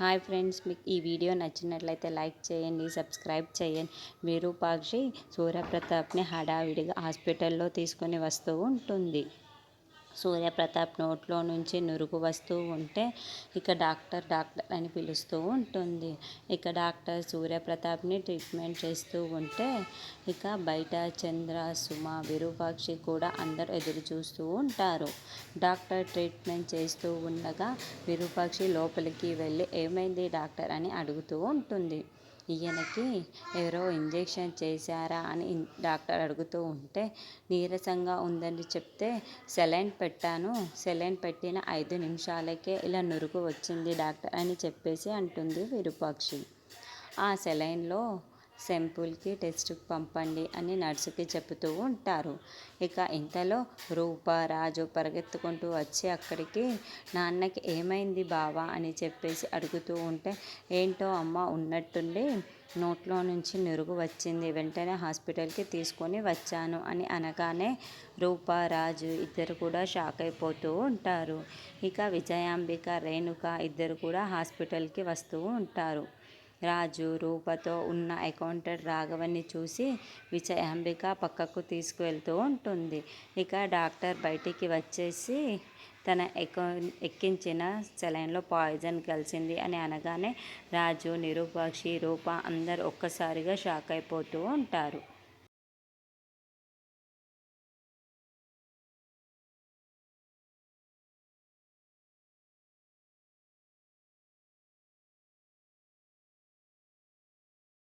Hi friends మీకు ఈ video నచ్చినట్లయితే లైక్ చేయండి సబ్స్క్రైబ్ చేయండి. విరూపాక్షి సూర్యప్రతాప్ని హడావిడిగా హాస్పిటల్లో తీసుకొని వస్తూ ఉంటుంది. సూర్యప్రతాప్ నోట్లో నుంచి నురుగు వస్తూ ఉంటే ఇక డాక్టర్ డాక్టర్ అని పిలుస్తూ ఉంటుంది. ఇక డాక్టర్ సూర్యప్రతాప్ని ట్రీట్మెంట్ చేస్తూ ఉంటే ఇక బయట చంద్ర సుమ విరూపాక్షి కూడా అందరు ఎదురు చూస్తూ ఉంటారు. డాక్టర్ ట్రీట్మెంట్ చేస్తూ ఉండగా విరూపాక్షి లోపలికి వెళ్ళి ఏమైంది డాక్టర్? అని అడుగుతూ ఉంటుంది. ఈయనకి ఎవరో ఇంజెక్షన్ చేశారా అని డాక్టర్ అడుగుతూ ఉంటే నీరసంగా ఉందని చెప్తే సెలైన్ పెట్టాను సెలైన్ పెట్టిన ఐదు నిమిషాలకే ఇలా నురుగు వచ్చింది డాక్టర్ అని చెప్పేసి అంటుంది విరూపాక్షి. ఆ సెలైన్లో శాంపుల్కి టెస్ట్కి పంపండి అని నర్సుకి చెబుతూ ఉంటారు. ఇక ఇంతలో రూప రాజు పరిగెత్తుకుంటూ వచ్చి అక్కడికి నాన్నకి ఏమైంది బావా? అని చెప్పేసి అడుగుతూ ఉంటే ఏంటో అమ్మ ఉన్నట్టుండి నోట్లో నుంచి నురుగు వచ్చింది. వెంటనే హాస్పిటల్కి తీసుకొని వచ్చాను అని అనగానే రూప రాజు ఇద్దరు కూడా షాక్ అయిపోతూ ఉంటారు. ఇక విజయాంబిక రేణుక ఇద్దరు కూడా హాస్పిటల్కి వస్తూ ఉంటారు. రాజు రూపతో ఉన్న అకౌంటెంట్ రాఘవన్ని చూసి విజయాంబిక పక్కకు తీసుకువెళ్తూ ఉంటుంది. ఇక డాక్టర్ బయటికి వచ్చేసి తన ఎకౌ ఎక్కించిన సెలైన్లో పాయిజన్ కలిసింది అని అనగానే రాజు నిరూపాక్షి రూప అందరు ఒక్కసారిగా షాక్ అయిపోతూ ఉంటారు.